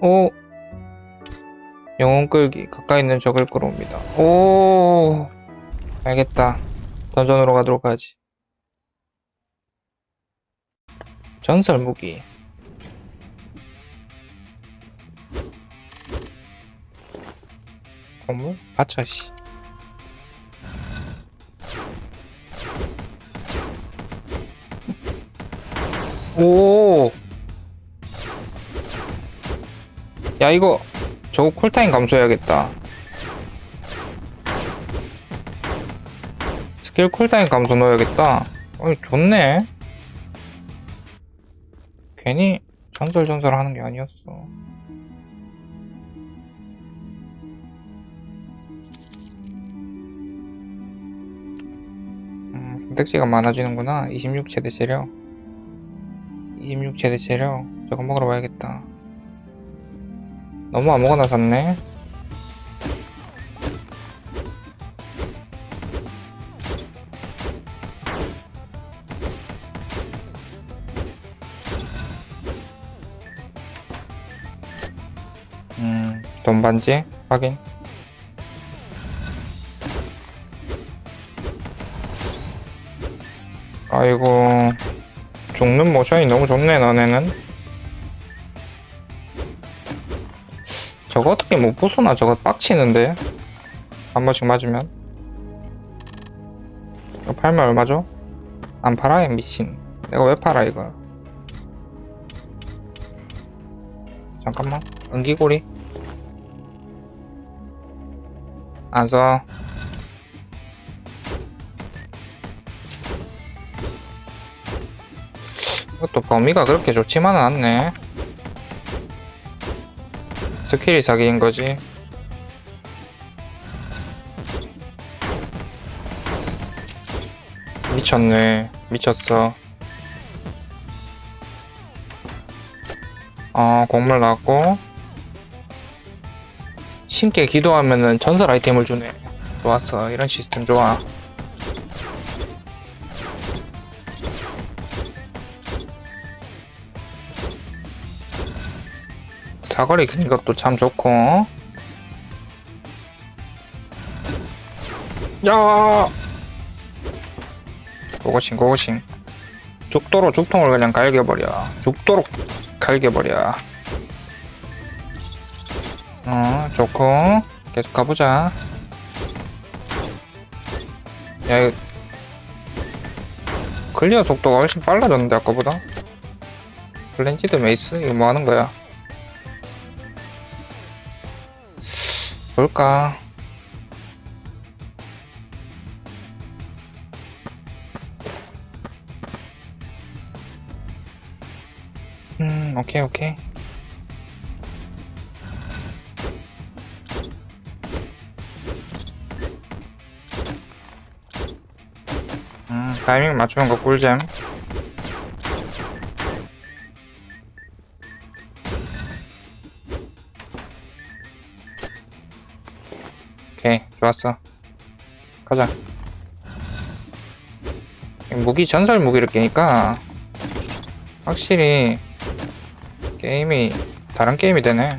오. 영혼 끌기 가까이 있는 적을 끌어옵니다. 오. 알겠다. 던전으로 가도록 하지. 전설 무기. 건물? 받쳐 씨. 오! 야, 이거, 저거 쿨타임 감소해야겠다. 스킬 쿨타임 감소 넣어야겠다. 어이, 좋네. 괜히 전설 전설 하는 게 아니었어. 음, 선택지가 많아지는구나. 26 최대 재력. 26 최대 재력. 저거 먹으러 가야겠다. 너무 아무거나 샀네. 음, 돈 반지 확인. 아이고, 죽는 모션이 너무 좋네, 너네는. 저거 어떻게 못 부수나? 저거 빡치는데? 한 번씩 맞으면? 이거 팔면 얼마죠? 안 팔아? 이 미친. 내가 왜 팔아, 이거? 잠깐만. 은기고리? 안 써. 이것도 범위가 그렇게 좋지만은 않네. 스킬이 사기인 거지. 미쳤네. 미쳤어. 어, 곡물 나왔고. 신께 기도하면은 전설 아이템을 주네. 좋았어. 이런 시스템 좋아. 사거리 긴 것도 참 좋고. 야! 고고싱, 고고싱. 죽도록 죽통을 그냥 갈겨버려. 죽도록 갈겨버려. 어, 좋고. 계속 가보자. 야, 이거. 클리어 속도가 훨씬 빨라졌는데, 아까보다. 블렌지드 메이스? 이거 뭐 하는 거야? 뭘까? 음, 오케이, 오케이. 음, 타이밍 맞추는 거 꿀잼. 좋았어. 가자. 무기 전설 무기를 끼니까 확실히 게임이 다른 게임이 되네.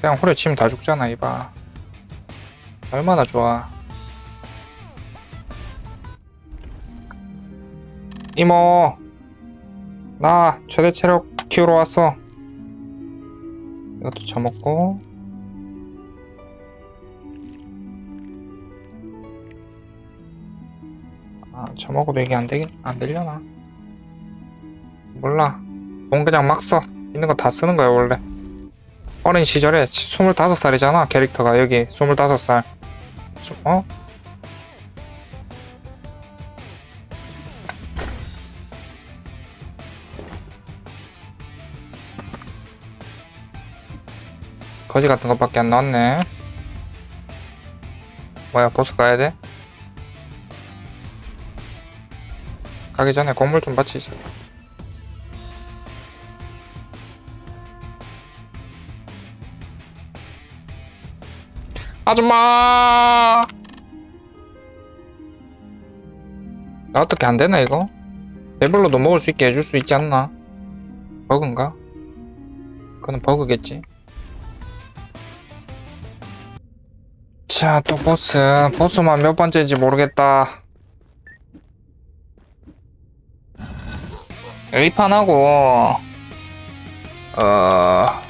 그냥 후려 치면 다 죽잖아, 이봐. 얼마나 좋아. 이모, 나 최대 체력 키우러 왔어. 이것도 쳐먹고. 아 쳐먹어도 이게 안되긴 안되려나? 몰라. 돈 그냥 막 써. 있는 거 다 쓰는 거야 원래. 어린 시절에 25살이잖아 캐릭터가. 여기 25살. 수, 어? 거지 같은 것밖에 안 나왔네. 뭐야, 보스 가야 돼? 가기 전에 건물 좀 바치자. 아줌마! 나 어떻게 안 되나, 이거? 배불러도 먹을 수 있게 해줄 수 있지 않나? 버그인가? 그건 버그겠지. 자, 또 보스. 보스만 몇 번째인지 모르겠다. A판하고, 어,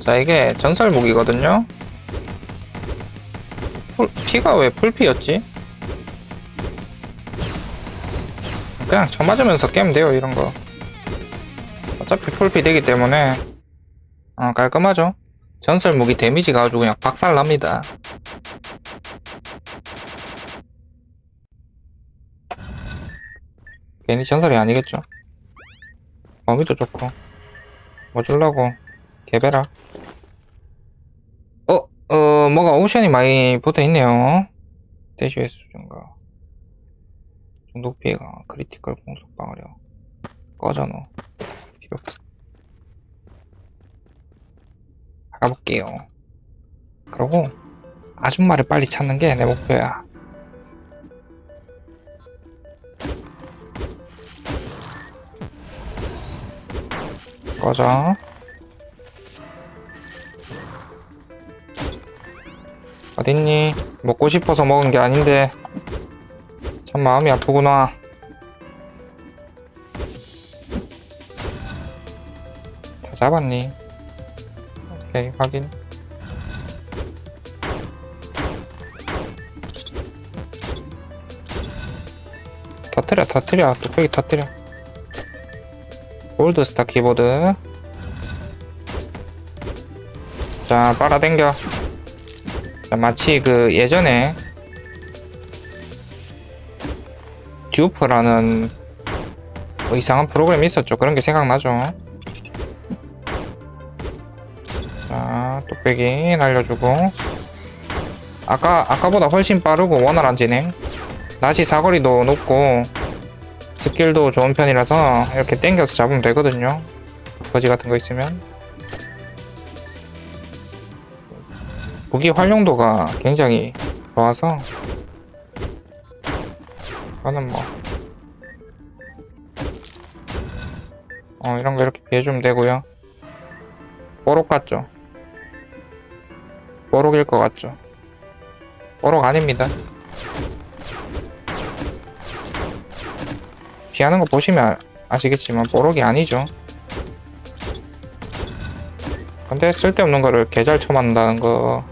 자, 이게 전설 무기거든요? 풀, 피가 왜 풀피였지? 그냥 쳐 맞으면서 깨면 돼요, 이런 거. 어차피 풀피 되기 때문에, 어, 깔끔하죠? 전설 무기 데미지가 아주 그냥 박살 납니다. 괜히 전설이 아니겠죠? 범위도 좋고. 뭐 줄라고. 개배라. 어, 어, 뭐가 옵션이 많이 붙어 있네요. 대시의 수준가. 중독 피해가, 크리티컬 공속 방어력. 꺼져 놓 필요 없어. 가볼게요. 그러고, 아줌마를 빨리 찾는 게 내 목표야. 꺼져. 어딨니? 먹고 싶어서 먹은 게 아닌데. 참 마음이 아프구나. 다 잡았니? 오케이, 확인. 터트려, 터트려. 뚝배기 터트려. 골드스타 키보드. 자, 빨아당겨. 자, 마치 그 예전에 듀프라는 뭐 이상한 프로그램이 있었죠. 그런 게 생각나죠. 자, 뚝배기 날려주고 아까 아까보다 훨씬 빠르고 원활한 진행. 낮이 사거리도 높고 스킬도 좋은 편이라서 이렇게 땡겨서 잡으면 되거든요. 거지 같은 거 있으면. 무기 활용도가 굉장히 좋아서 저는 뭐 어, 이런 거 이렇게 피해주면 되고요. 뽀록 같죠? 뽀록일 것 같죠? 뽀록 아닙니다. 피하는 거 보시면 아- 아시겠지만 뽀록이 아니죠. 근데 쓸데없는 거를 개잘 쳐맞는다는 거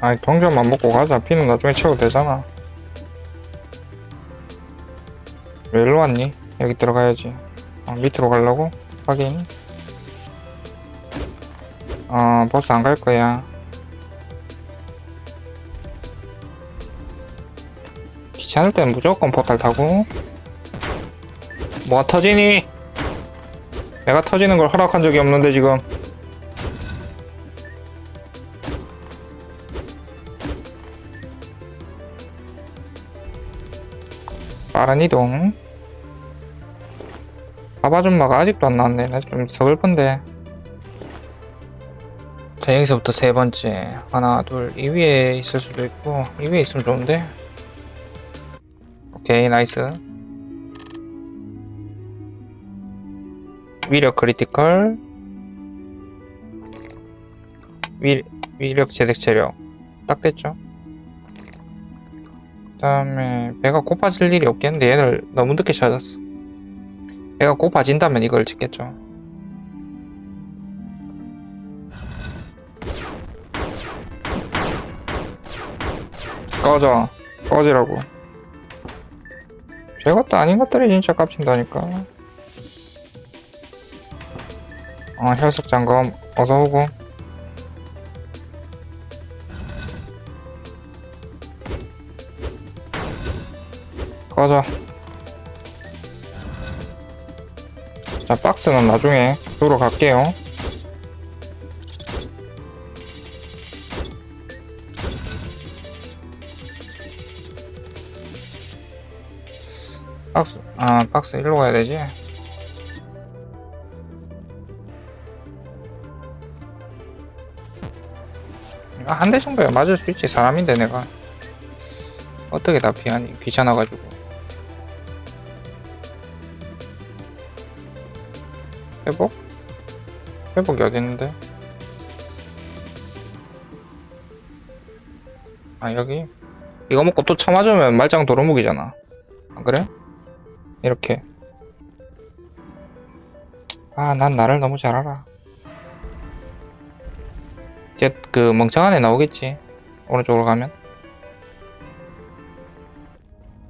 아니 동전만 먹고 가자 피는 나중에 채워도 되잖아 왜 일로 왔니? 여기 들어가야지. 어, 밑으로 가려고? 확인. 어 버스 안 갈 거야. 귀찮을 땐 무조건 포탈 타고. 뭐가 터지니? 내가 터지는 걸 허락한 적이 없는데 지금. 빠른 이동 바바줌마가 아직도 안 나왔네. 나 좀 서글픈데. 자 여기서부터 세 번째. 하나 둘 이 위에 있을 수도 있고 이 위에 있으면 좋은데? 오케이 나이스. 위력 크리티컬. 위, 위력 제덱 체력. 딱 됐죠? 그 다음에 배가 고파질 일이 없겠는데 얘를 너무 늦게 찾았어 배가 고파진다면 이걸 짓겠죠. 꺼져. 꺼지라고. 별것도 아닌 것들이 진짜 깝친다니까. 어 혈색 점검 어서 오고. 꺼져 자 박스는 나중에 보러 갈게요. 박스 아 박스 일로 가야 되지? 아, 한 대 정도야. 맞을 수 있지. 사람인데 내가. 어떻게 다 피하니? 귀찮아가지고. 회복? 회복이 어딨는데? 아 여기? 이거 먹고 또 쳐맞으면 말짱 도루묵이잖아 안 그래? 이렇게 아 난 나를 너무 잘 알아 이제 그 멍청한 애 나오겠지 오른쪽으로 가면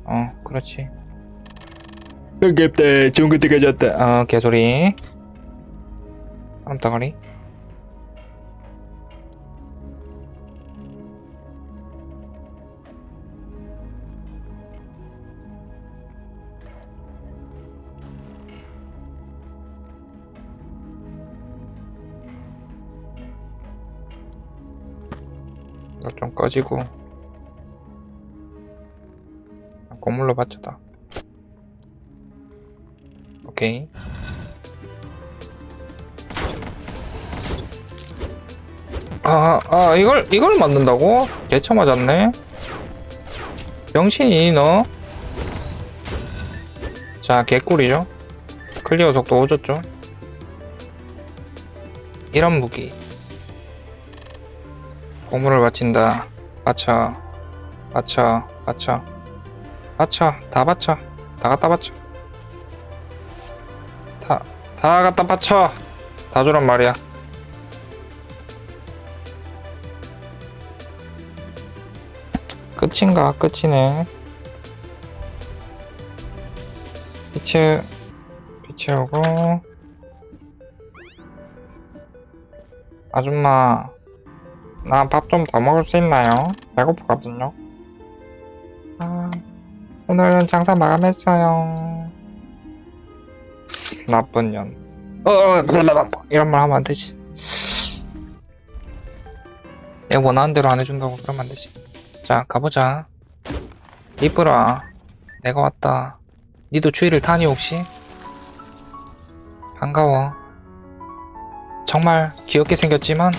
어 그렇지 반갑다 좋은 것도 가져왔다 어 개소리 사람 이거 좀 꺼지고. 건물로 받쳐다. 오케이 아, 아 이걸 이걸 만든다고? 개쳐 맞았네 병신이 너? 자 개꿀이죠 클리어 속도 오졌죠 이런 무기 고물을 바친다. 바쳐. 바쳐. 바쳐. 바쳐. 다 바쳐. 다 갖다 바쳐. 다, 다 갖다 바쳐. 다 주란 말이야. 끝인가? 끝이네. 빛이 오고. 아줌마. 나 밥 좀 더 먹을 수 있나요? 배고프거든요. 아, 오늘은 장사 마감했어요. 스, 나쁜 년. 어, 어, 이런 말 하면 안 되지. 내 원하는 대로 안 해준다고 그러면 안 되지. 자, 가보자. 이쁘라. 내가 왔다. 니도 추위를 타니 혹시? 반가워. 정말 귀엽게 생겼지만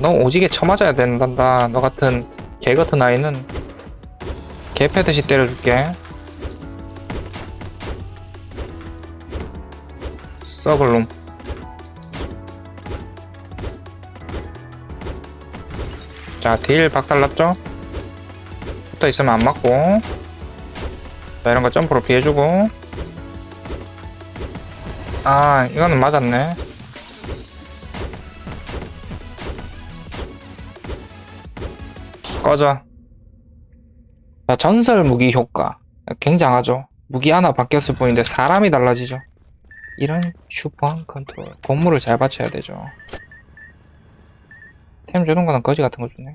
너 오지게 쳐맞아야 된단다. 너 같은 개 같은 아이는 개 패듯이 때려줄게. 썩을 놈. 자, 딜 박살났죠? 붙어 있으면 안 맞고. 자, 이런 거 점프로 피해주고. 아, 이거는 맞았네. 꺼져. 자, 전설 무기 효과. 굉장하죠. 무기 하나 바뀌었을 뿐인데 사람이 달라지죠. 이런 슈퍼한 컨트롤. 건물을 잘 받쳐야 되죠. 템 주는 거는 거지 같은 거 주네.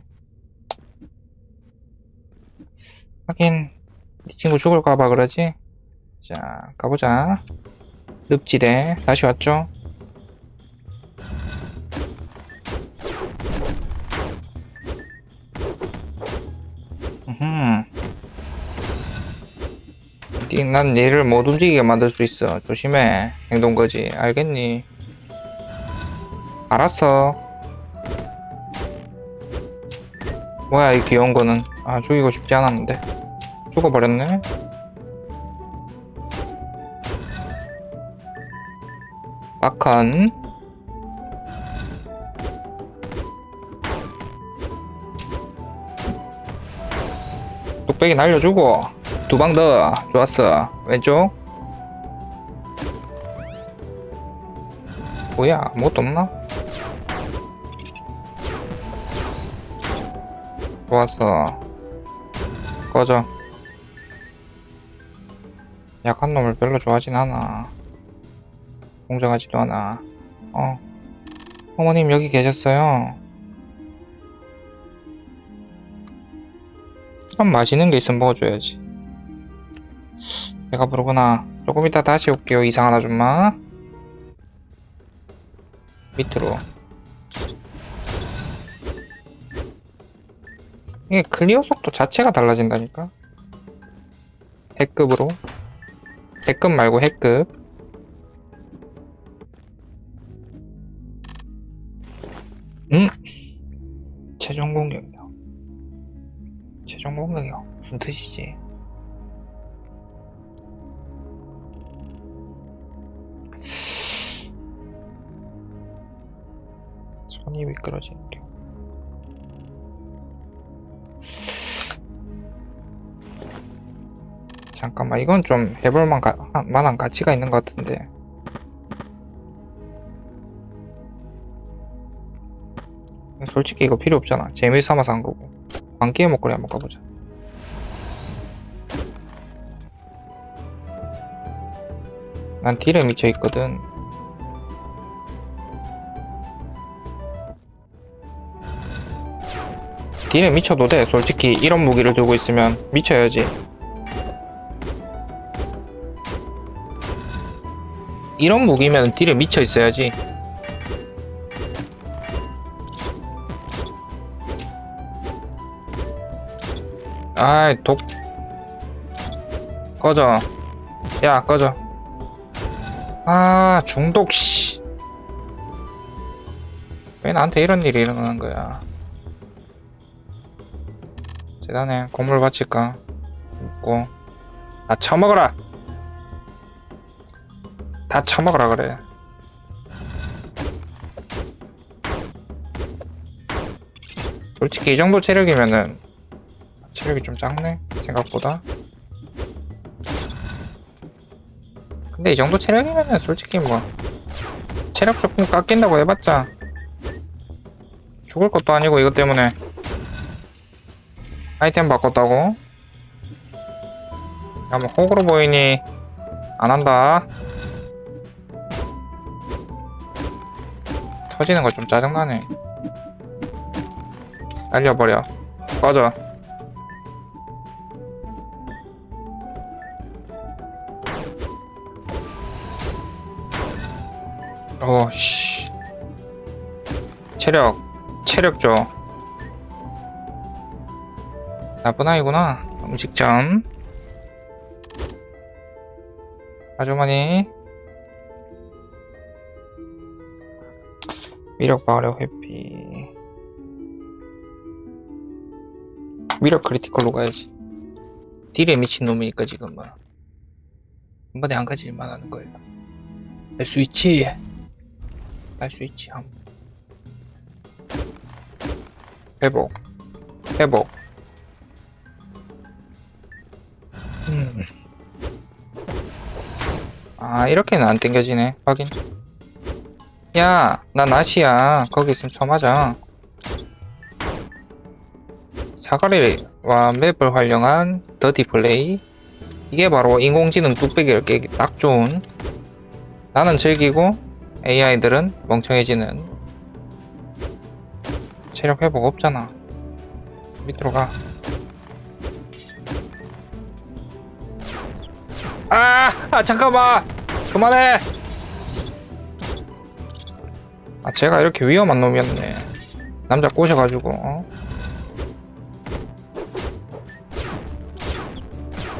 하긴, 네 친구 죽을까봐 그러지? 자, 가보자. 늪지대. 다시 왔죠? 음. 난 얘를 못 움직이게 만들 수 있어. 조심해. 행동거지. 알겠니? 알았어. 뭐야, 이 귀여운 거는. 아, 죽이고 싶지 않았는데. 죽어버렸네. 마칸. 뚝배기 날려주고 두 방 더 좋았어 왼쪽 뭐야 아무것도 없나? 좋았어 꺼져 약한 놈을 별로 좋아하진 않아 공정하지도 않아 어 어머님 여기 계셨어요 좀 맛있는 게 있으면 먹어줘야지. 배가 부르구나. 조금 이따 다시 올게요. 이상한 아줌마. 밑으로. 이게 클리어 속도 자체가 달라진다니까? 핵급으로. 핵급 말고 핵급. 응? 최종 공격이요. 최종 공격이요. 무슨 뜻이지? 손이 미끄러지는 게. 잠깐만, 이건 좀 해볼 만 가, 하- 만한 가치가 있는 것 같은데. 솔직히 이거 필요 없잖아. 재미 삼아서 한 거고. 광기의 목걸이 한번 가보자. 난 딜에 미쳐 있거든. 딜에 미쳐도 돼. 솔직히 이런 무기를 들고 있으면 미쳐야지. 이런 무기면 딜에 미쳐 있어야지. 아이 독. 꺼져. 야 꺼져. 아 중독 씨 왜 나한테 이런 일이 일어나는 거야? 재단에 건물 바칠까? 묻고. 다 처먹어라 다 처먹어라 그래. 솔직히 이 정도 체력이면은 체력이 좀 작네 생각보다. 근데 이 정도 체력이면은 솔직히 뭐 체력 조금 깎인다고 해봤자 죽을 것도 아니고 이것 때문에 아이템 바꿨다고. 야뭐 호구로 보이니 안한다 터지는 거 좀 짜증나네 날려버려 꺼져 어, 씨. 체력, 체력 줘. 나쁜 아이구나. 음식점. 아주머니. 위력 방어력 회피. 위력 크리티컬로 가야지. 딜에 미친 놈이니까 지금 뭐. 한 번에 한 가지만 하는 거예요. 할 수 있지. 할 수 있지 함. 회복 회복 음. 아 이렇게는 안 땡겨지네 확인 야 나 낫이야 거기 있으면 쳐맞아 사거리와 맵을 활용한 더디 플레이 이게 바로 인공지능 뚝배기를 깨기 딱 좋은 나는 즐기고 AI들은 멍청해지는 체력 회복 없잖아 밑으로 가 아! 아 잠깐만! 그만해! 아 제가 이렇게 위험한 놈이었네 남자 꼬셔가지고 어?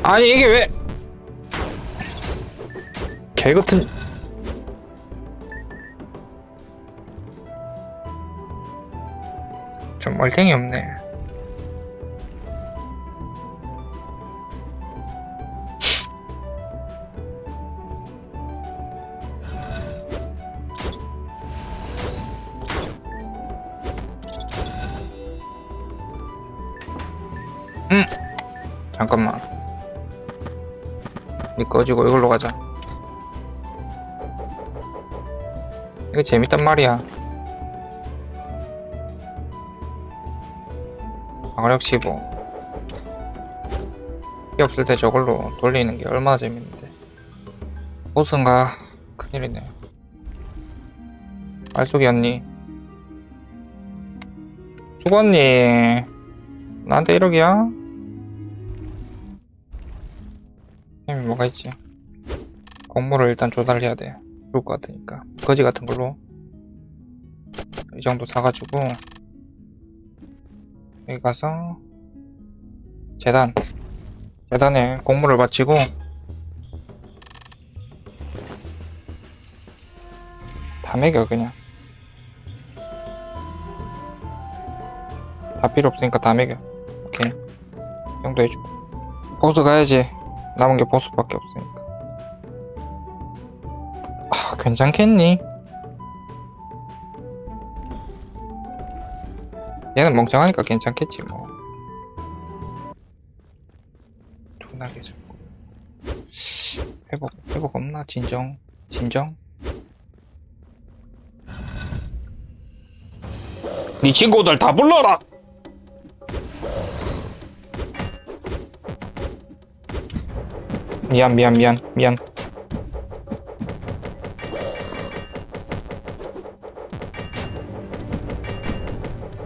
아니 이게 왜 개같은 좀 멀탱이 없네. 음 잠깐만. 이 꺼지고 이걸로 가자. 이거 재밌단 말이야. 방어력 15. 피 없을 때 저걸로 돌리는 게 얼마나 재밌는데. 보스인가? 큰일이네. 말속이 언니. 수건니. 나한테 1억이야? 뭐가 있지? 공물을 일단 조달해야 돼. 좋을 것 같으니까. 거지 같은 걸로. 이 정도 사가지고. 여기 가서 재단 재단에 공물을 바치고 다 매겨 그냥 다 필요 없으니까 다 먹여 오케이 이 정도 해줘 보스 가야지 남은 게 보스밖에 없으니까. 아 괜찮겠니? 얘는 멍청하니까 괜찮겠지 뭐. 존나 계속 회복 회복 없나? 진정? 진정? 네 친구들 다 불러라 미안 미안 미안 미안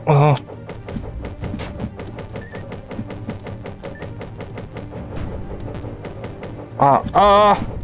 어 아, 아,